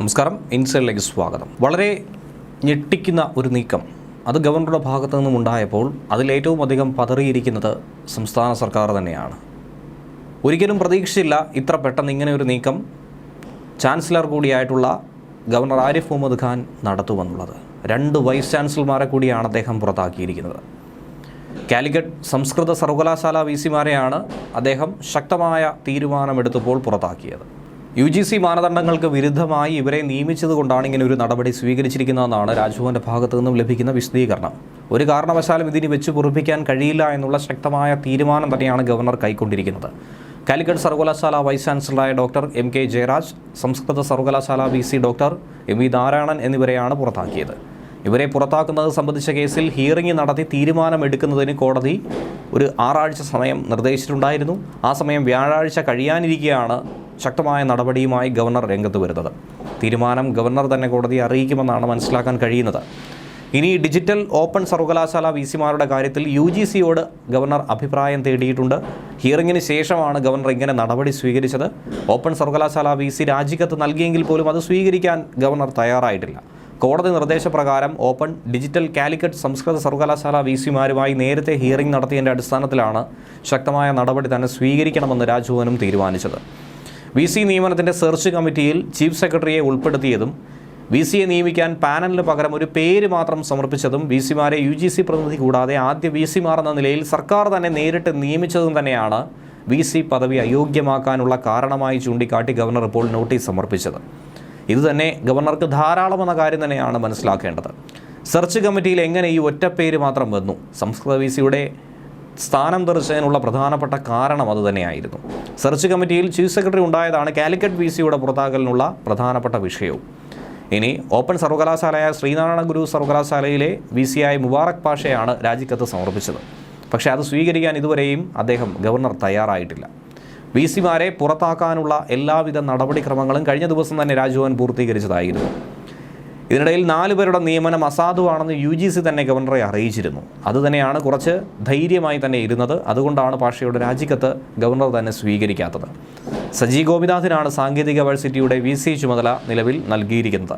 നമസ്കാരം. ഇൻസൈഡിലേക്ക് സ്വാഗതം. വളരെ ഞെട്ടിക്കുന്ന ഒരു നീക്കം. അത് ഗവർണറുടെ ഭാഗത്തു നിന്നും ഉണ്ടായപ്പോൾ അതിലേറ്റവും അധികം പതറിയിരിക്കുന്നത് സംസ്ഥാന സർക്കാർ തന്നെയാണ്. ഒരിക്കലും പ്രതീക്ഷിച്ചില്ല ഇത്ര പെട്ടെന്ന് ഇങ്ങനെ ഒരു നീക്കം ചാൻസലർ കൂടിയായിട്ടുള്ള ഗവർണർ ആരിഫ് മുഹമ്മദ് ഖാൻ നടത്തുമെന്നുള്ളത്. രണ്ട് വൈസ് ചാൻസലർമാരെ കൂടിയാണ് അദ്ദേഹം പുറത്താക്കിയിരിക്കുന്നത്. കാലിക്കറ്റ് സംസ്കൃത സർവകലാശാല വി സിമാരെയാണ് അദ്ദേഹം ശക്തമായ തീരുമാനമെടുത്തപ്പോൾ പുറത്താക്കിയത്. യു ജി സി മാനദണ്ഡങ്ങൾക്ക് വിരുദ്ധമായി ഇവരെ നിയമിച്ചതുകൊണ്ടാണ് ഇങ്ങനെ ഒരു നടപടി സ്വീകരിച്ചിരിക്കുന്നതെന്നാണ് രാജ്ഭവന്റെ ഭാഗത്തു നിന്നും ലഭിക്കുന്ന വിശദീകരണം. ഒരു കാരണവശാലും ഇതിന് വെച്ച് പൊറുപ്പിക്കാൻ കഴിയില്ല എന്നുള്ള ശക്തമായ തീരുമാനം തന്നെയാണ് ഗവർണർ കൈക്കൊണ്ടിരിക്കുന്നത്. കാലിക്കറ്റ് സർവകലാശാല വൈസ് ചാൻസലറായ ഡോക്ടർ എം കെ ജയരാജ് സംസ്കൃത സർവകലാശാല V C doctor M V Narayanan എന്നിവരെയാണ് പുറത്താക്കിയത്. ഇവരെ പുറത്താക്കുന്നത് സംബന്ധിച്ച കേസിൽ ഹിയറിംഗ് നടത്തി തീരുമാനമെടുക്കുന്നതിന് കോടതി ഒരു ആറാഴ്ച സമയം നിർദ്ദേശിച്ചിട്ടുണ്ടായിരുന്നു. ആ സമയം വ്യാഴാഴ്ച കഴിയാനിരിക്കെയാണ് ശക്തമായ നടപടിയുമായി ഗവർണർ രംഗത്ത് വരുന്നത്. തീരുമാനം ഗവർണർ തന്നെ കോടതിയെ അറിയിക്കുമെന്നാണ് മനസ്സിലാക്കാൻ കഴിയുന്നത്. ഇനി ഡിജിറ്റൽ ഓപ്പൺ സർവകലാശാല വി സിമാരുടെ കാര്യത്തിൽ യു ജി സിയോട് ഗവർണർ അഭിപ്രായം തേടിയിട്ടുണ്ട്. ഹിയറിംഗിന് ശേഷമാണ് ഗവർണർ ഇങ്ങനെ നടപടി സ്വീകരിച്ചത്. ഓപ്പൺ സർവകലാശാല വി സി രാജിക്കത്ത് നൽകിയെങ്കിൽ പോലും അത് സ്വീകരിക്കാൻ ഗവർണർ തയ്യാറായിട്ടില്ല. കോടതി നിർദ്ദേശപ്രകാരം ഓപ്പൺ ഡിജിറ്റൽ കാലിക്കറ്റ് സംസ്കൃത സർവകലാശാല വി സിമാരുമായി നേരത്തെ ഹിയറിംഗ് നടത്തിയതിന്റെ അടിസ്ഥാനത്തിലാണ് ശക്തമായ നടപടി തന്നെ സ്വീകരിക്കണമെന്ന് രാജ്ഭവനും തീരുമാനിച്ചത്. വി സി നിയമനത്തിന്റെ സെർച്ച് കമ്മിറ്റിയിൽ ചീഫ് സെക്രട്ടറിയെ ഉൾപ്പെടുത്തിയതും വി സിയെ നിയമിക്കാൻ പാനലിന് പകരം ഒരു പേര് മാത്രം സമർപ്പിച്ചതും വി സിമാരെ യു ജി സി പ്രതിനിധി കൂടാതെ ആദ്യ വി സിമാർ എന്ന നിലയിൽ സർക്കാർ തന്നെ നേരിട്ട് നിയമിച്ചതും തന്നെയാണ് വി സി പദവി അയോഗ്യമാക്കാനുള്ള കാരണമായി ചൂണ്ടിക്കാട്ടി ഗവർണർ ഇപ്പോൾ നോട്ടീസ് സമർപ്പിച്ചത്. ഇതുതന്നെ ഗവർണർക്ക് ധാരാളമെന്ന കാര്യം തന്നെയാണ് മനസ്സിലാക്കേണ്ടത്. സെർച്ച് കമ്മിറ്റിയിൽ എങ്ങനെ ഈ ഒറ്റ പേര് മാത്രം വന്നു? സംസ്കൃത വി സിയുടെ സ്ഥാനം തെറിച്ചതിനുള്ള പ്രധാനപ്പെട്ട കാരണം അതുതന്നെയായിരുന്നു സെർച്ച് കമ്മിറ്റിയിൽ ചീഫ് സെക്രട്ടറി ഉണ്ടായതാണ് കാലിക്കറ്റ് വി സിയുടെ പുറത്താക്കലിനുള്ള പ്രധാനപ്പെട്ട വിഷയവും. ഇനി ഓപ്പൺ സർവകലാശാലയായ ശ്രീനാരായണ ഗുരു സർവകലാശാലയിലെ വി സിയായ മുബാറക് പാഷയാണ് രാജിക്കത്ത് സമർപ്പിച്ചത്. പക്ഷേ അത് സ്വീകരിക്കാൻ ഇതുവരെയും അദ്ദേഹം ഗവർണർ തയ്യാറായിട്ടില്ല. വി സിമാരെ പുറത്താക്കാനുള്ള എല്ലാവിധ നടപടിക്രമങ്ങളും കഴിഞ്ഞ ദിവസം തന്നെ രാജ്ഭവൻ പൂർത്തീകരിച്ചതായിരുന്നു. ഇതിനിടയിൽ നാല് പേരുടെ നിയമനം അസാധുവാണെന്ന് യു ജി സി തന്നെ ഗവർണറെ അറിയിച്ചിരുന്നു. അതുതന്നെയാണ് കുറച്ച് ധൈര്യമായി തന്നെ ഇരുന്നത്. അതുകൊണ്ടാണ് പാഷയുടെ രാജിക്കത്ത് ഗവർണർ തന്നെ സ്വീകരിക്കാത്തത്. സജി ഗോപിനാഥിനാണ് സാങ്കേതിക യൂണിവേഴ്സിറ്റിയുടെ വി സി ചുമതല നിലവിൽ നൽകിയിരിക്കുന്നത്.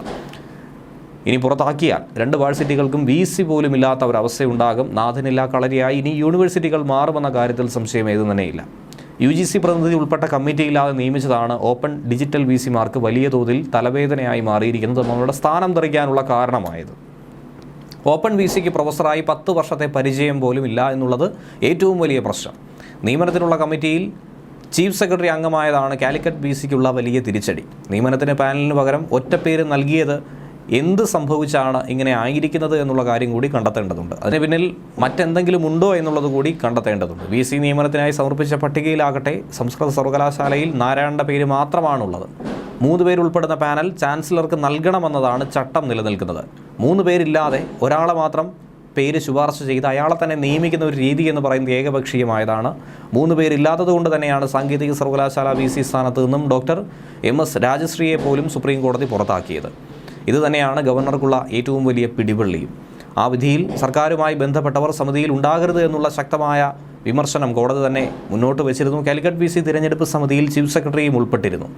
ഇനി പുറത്താക്കിയാൽ രണ്ട് യൂണിവേഴ്സിറ്റികൾക്കും വി സി പോലും ഇല്ലാത്ത ഒരവസ്ഥയുണ്ടാകും നാഥനില്ല കളരിയായി ഇനി യൂണിവേഴ്സിറ്റികൾ മാറുമെന്ന കാര്യത്തിൽ സംശയം ഏതു തന്നെയില്ല. യു ജി സി പ്രതിനിധി ഉൾപ്പെട്ട കമ്മിറ്റിയില്ലാതെ നിയമിച്ചതാണ് ഓപ്പൺ ഡിജിറ്റൽ വി സിമാർക്ക് വലിയ തോതിൽ തലവേദനയായി മാറിയിരിക്കുന്നത് നമ്മളുടെ സ്ഥാനം തെറിക്കാനുള്ള കാരണമായത്. ഓപ്പൺ വി സിക്ക് പ്രൊഫസറായി പത്ത് വർഷത്തെ പരിചയം പോലും ഇല്ല എന്നുള്ളത് ഏറ്റവും വലിയ പ്രശ്നം. നിയമനത്തിനുള്ള കമ്മിറ്റിയിൽ ചീഫ് സെക്രട്ടറി അംഗമായതാണ് കാലിക്കറ്റ് ബി സിക്കുള്ള വലിയ തിരിച്ചടി. നിയമനത്തിന് പാനലിന് പകരം ഒറ്റപ്പേര് നൽകിയത് എന്ത് സംഭവിച്ചാണ് ഇങ്ങനെ ആയിരിക്കുന്നത് എന്നുള്ള കാര്യം കൂടി കണ്ടെത്തേണ്ടതുണ്ട്. അതിന് പിന്നിൽ മറ്റെന്തെങ്കിലും ഉണ്ടോ എന്നുള്ളത് കൂടി കണ്ടെത്തേണ്ടതുണ്ട്. വി സി നിയമനത്തിനായി സമർപ്പിച്ച പട്ടികയിലാകട്ടെ സംസ്കൃത സർവകലാശാലയിൽ നാരായണന്റെ പേര് മാത്രമാണുള്ളത്. മൂന്ന് പേരുൾപ്പെടുന്ന പാനൽ ചാൻസലർക്ക് നൽകണമെന്നതാണ് ചട്ടം നിലനിൽക്കുന്നത്. മൂന്ന് പേരില്ലാതെ ഒരാളെ മാത്രം പേര് ശുപാർശ ചെയ്ത് അയാളെ തന്നെ നിയമിക്കുന്ന ഒരു രീതി എന്ന് പറയുന്നത് ഏകപക്ഷീയമായതാണ്. മൂന്ന് പേരില്ലാത്തത് കൊണ്ട് തന്നെയാണ് സാങ്കേതിക സർവകലാശാല വി സി സ്ഥാനത്ത് നിന്നും ഡോക്ടർ എം എസ് രാജശ്രീയെ പോലും സുപ്രീം കോടതി പുറത്താക്കിയത്. ഇത് തന്നെയാണ് ഗവർണർക്കുള്ള ഏറ്റവും വലിയ പിടിവള്ളിയും ആ വിധിയിൽ സർക്കാരുമായി ബന്ധപ്പെട്ടവർ സമിതിയിൽ ഉണ്ടാകരുത് എന്നുള്ള ശക്തമായ വിമർശനം കോടതി തന്നെ മുന്നോട്ട് വെച്ചിരുന്നു. കാലിക്കറ്റ് ബി സി തിരഞ്ഞെടുപ്പ് സമിതിയിൽ ചീഫ് സെക്രട്ടറിയും ഉൾപ്പെട്ടിരുന്നു.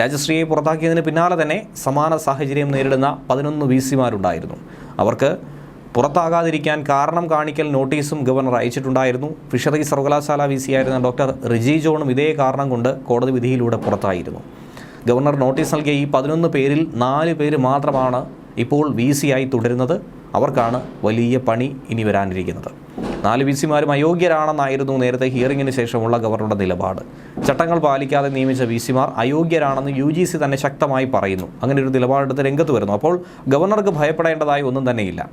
രാജശ്രീയെ പുറത്താക്കിയതിന് പിന്നാലെ തന്നെ സമാന സാഹചര്യം നേരിടുന്ന പതിനൊന്ന് വി സിമാരുണ്ടായിരുന്നു. അവർക്ക് പുറത്താകാതിരിക്കാൻ കാരണം കാണിക്കൽ നോട്ടീസും ഗവർണർ അയച്ചിട്ടുണ്ടായിരുന്നു. ഫിഷറീസ് സർവകലാശാല വി സി ആയിരുന്ന ഡോക്ടർ റിജി ജോണും ഇതേ കാരണം കൊണ്ട് കോടതി വിധിയിലൂടെ പുറത്തായിരുന്നു. ഗവർണർ നോട്ടീസ് നൽകിയ ഈ പതിനൊന്ന് പേരിൽ നാല് പേര് മാത്രമാണ് ഇപ്പോൾ വി സി ആയി തുടരുന്നത്. അവർക്കാണ് വലിയ പണി ഇനി വരാനിരിക്കുന്നത്. നാല് വി സിമാരും അയോഗ്യരാണെന്നായിരുന്നു നേരത്തെ ഹിയറിംഗിന് ശേഷമുള്ള ഗവർണറുടെ നിലപാട്. ചട്ടങ്ങൾ പാലിക്കാതെ നിയമിച്ച വി സിമാർ അയോഗ്യരാണെന്ന് യു ജി സി തന്നെ ശക്തമായി പറയുന്നു. അങ്ങനെ ഒരു നിലപാടെടുത്ത് രംഗത്ത് വരുന്നു. അപ്പോൾ ഗവർണർക്ക് ഭയപ്പെടേണ്ടതായി ഒന്നും തന്നെയില്ല.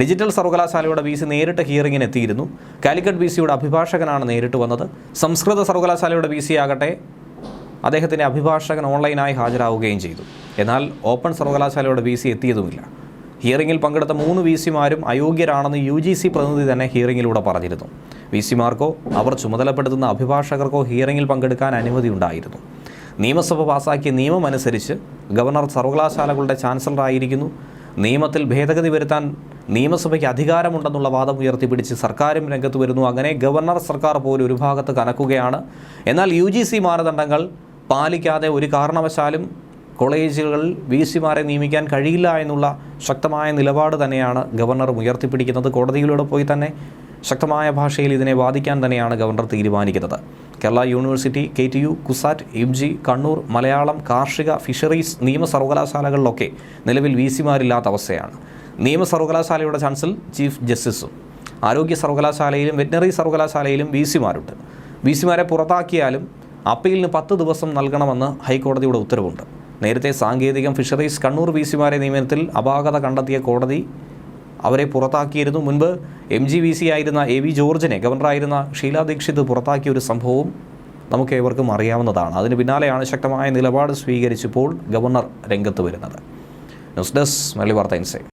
ഡിജിറ്റൽ സർവകലാശാലയുടെ വി സി നേരിട്ട് ഹിയറിംഗിന് എത്തിയിരുന്നു. കാലിക്കറ്റ് വി സിയുടെ അഭിഭാഷകനാണ് നേരിട്ട് വന്നത്. സംസ്കൃത സർവകലാശാലയുടെ വി സി ആകട്ടെ അദ്ദേഹത്തിന്റെ അഭിഭാഷകൻ ഓൺലൈനായി ഹാജരാവുകയും ചെയ്തു. എന്നാൽ ഓപ്പൺ സർവകലാശാലയുടെ വി സി എത്തിയതുമില്ല. ഹിയറിംഗിൽ പങ്കെടുത്ത മൂന്ന് വി സിമാരും അയോഗ്യരാണെന്ന് യു ജി സി പ്രതിനിധി തന്നെ ഹിയറിംഗിലൂടെ പറഞ്ഞിരുന്നു. വി സിമാർക്കോ അവർ ചുമതലപ്പെടുത്തുന്ന അഭിഭാഷകർക്കോ ഹിയറിംഗിൽ പങ്കെടുക്കാൻ അനുമതി ഉണ്ടായിരുന്നു നിയമസഭ പാസാക്കിയ നിയമം അനുസരിച്ച് ഗവർണർ സർവകലാശാലകളുടെ ചാൻസലറായിരിക്കുന്നു. നിയമത്തിൽ ഭേദഗതി വരുത്താൻ നിയമസഭയ്ക്ക് അധികാരമുണ്ടെന്നുള്ള വാദം ഉയർത്തിപ്പിടിച്ച് സർക്കാരും രംഗത്ത് വരുന്നു. അങ്ങനെ ഗവർണർ സർക്കാർ പോലും ഒരു ഭാഗത്ത് കനക്കുകയാണ്. എന്നാൽ യു മാനദണ്ഡങ്ങൾ പാലിക്കാതെ ഒരു കാരണവശാലും കോളേജുകളിൽ വി സിമാരെ നിയമിക്കാൻ കഴിയില്ല എന്നുള്ള ശക്തമായ നിലപാട് തന്നെയാണ് ഗവർണർ ഉയർത്തിപ്പിടിക്കുന്നത്. കോടതിയിലൂടെ പോയി തന്നെ ശക്തമായ ഭാഷയിൽ ഇതിനെ വാദിക്കാൻ തന്നെയാണ് ഗവർണർ തീരുമാനിക്കുന്നത്. Kerala university K T U CUSAT M G Kannur Malayalam കാർഷിക ഫിഷറീസ് നിയമ സർവകലാശാലകളിലൊക്കെ നിലവിൽ വി സിമാരില്ലാത്ത അവസ്ഥയാണ്. നിയമ സർവകലാശാലയുടെ ചാൻസൽ ചീഫ് ജസ്റ്റിസും ആരോഗ്യ സർവകലാശാലയിലും വെറ്റിനറി സർവകലാശാലയിലും വി സിമാരുണ്ട്. വി സിമാരെ പുറത്താക്കിയാലും അപ്പീലിന് പത്ത് ദിവസം നൽകണമെന്ന് ഹൈക്കോടതിയുടെ ഉത്തരവുണ്ട്. നേരത്തെ സാങ്കേതികം ഫിഷറീസ് കണ്ണൂർ വി സിമാരെ നിയമനത്തിൽ അപാകത കണ്ടെത്തിയ കോടതി അവരെ പുറത്താക്കിയിരുന്നു. മുൻപ് എം ജി വി സി ആയിരുന്ന എ വി ജോർജിനെ ഗവർണറായിരുന്ന ഷീല ദീക്ഷിത് പുറത്താക്കിയ ഒരു സംഭവം നമുക്ക് ഏവർക്കും അറിയാവുന്നതാണ്. അതിന് പിന്നാലെയാണ് ശക്തമായ നിലപാട് സ്വീകരിച്ചപ്പോൾ ഗവർണർ രംഗത്ത് വരുന്നത്. ന്യൂസ് ഡെസ്ക് മലയാളി വാർത്ത ഇൻസൈറ്റ്.